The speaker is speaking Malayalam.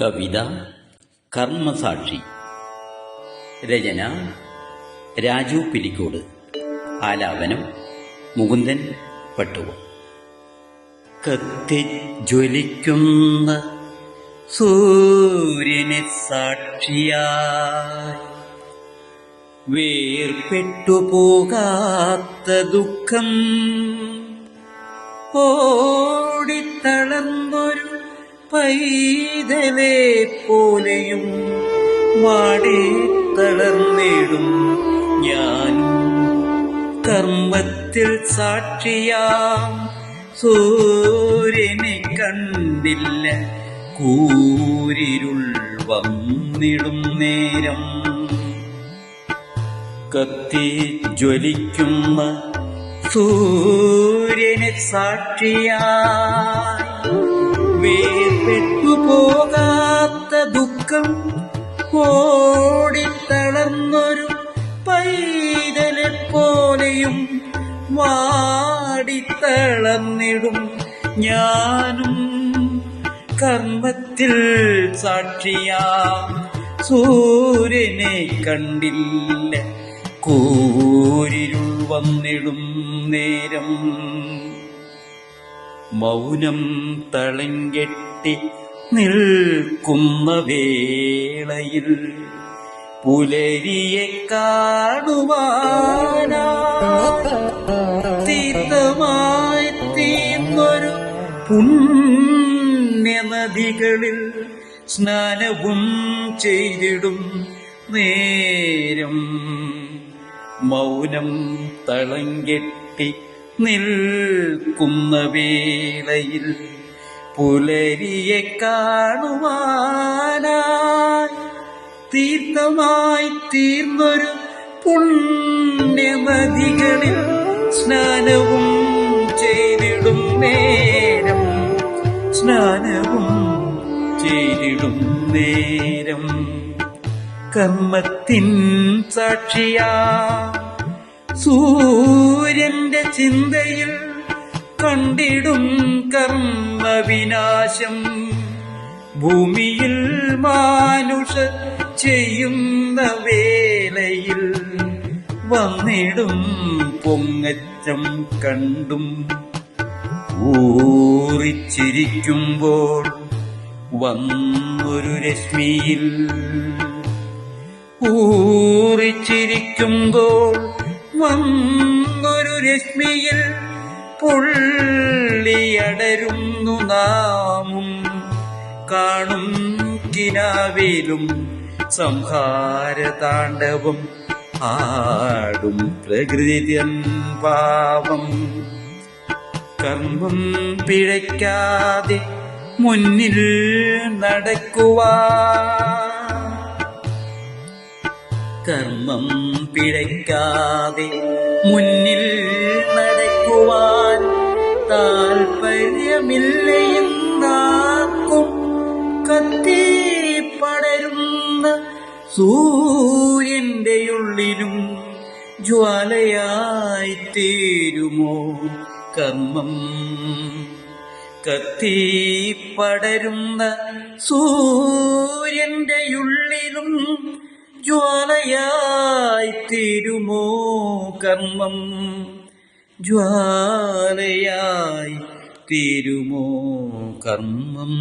കവിത കർമ്മസാക്ഷി. രചന രാജു പിലിക്കോട് ആലാപനം മുകുന്ദൻ പട്ടുവ. കത്തിജ്വലിക്കുന്ന സൂര്യനെ സാക്ഷിയായി വേർപെട്ടു പോകാത്ത ദുഃഖം ഓടിത്തളർന്നൊരു പൈതലെ പോലെയും വാടി തളർന്നിടും ഞാനും. കർമ്മത്തിൽ സാക്ഷിയാം. സൂര്യനെ കണ്ടില്ല. കൂരിരുൾ വന്നിടും നേരം. കത്തി ജ്വലിക്കുന്ന സൂര്യനെ സാക്ഷിയായി. വേർപെട്ടു പോകാത്ത ദുഃഖം ഓടിത്തളർന്നൊരു പൈതലെ പോലെയും വാടിത്തളർന്നിടും ഞാനും. കർമ്മത്തിൽ സാക്ഷിയാ സൂര്യനെ കണ്ടില്ല. കൂരിരുൾ വന്നിടും നേരം. മൗനം തളങ്കെട്ടി നിൽക്കുന്ന വേളയിൽ പുലരിയെ കാണുവാനായി തീർന്നൊരു പുണ്യനദികളിൽ സ്നാനവും ചെയ്തിടും നേരം. മൗനം തളങ്കെട്ടി നിൽക്കുന്ന വേളയിൽ പുലരിയെ കാണുവാനായി തീർത്ഥമായി തീർന്നൊരു പുണ്യമതികളിൽ സ്നാനവും ചെയ്തിടും നേരം. സ്നാനവും ചെയ്തിടും നേരം. കർമ്മത്തിൻ സാക്ഷിയാ സൂര്യന്റെ ചിന്തയിൽ കണ്ടിടും കർമ്മവിനാശം. ഭൂമിയിൽ മാനുഷ ചെയ്യുന്ന വേലയിൽ വന്നിടും പൊങ്ങച്ചം കണ്ടും. ഊറിച്ചിരിക്കുമ്പോൾ വന്നൊരു രശ്മിയിൽ ഊറിച്ചിരിക്കുമ്പോൾ വന്നൊരു രശ്മിയിൽ പുള്ളിയടരുന്നു നാമും. കാണും കിനാവിലും സംഹാര താണ്ഡവം. ആടും പ്രകൃതിയൻ പാവം. കർമ്മം പിഴയ്ക്കാതെ മുന്നിൽ നടക്കുവാ. കർമ്മം പിഴയ്ക്കാതെ മുന്നിൽ നടക്കുവാൻ താൽപര്യമില്ലയെന്നാക്കും കത്തി പടരുന്ന സൂര്യന്റെ ഉള്ളിലും ജ്വാലയായി തീരുമോ കർമ്മം? കത്തി പടരുന്ന സൂര്യന്റെ ഉള്ളിലും ജ്വാലയായി തീരുമോ കർമ്മം? ജ്വാലയായി തീരുമോ കർമ്മം?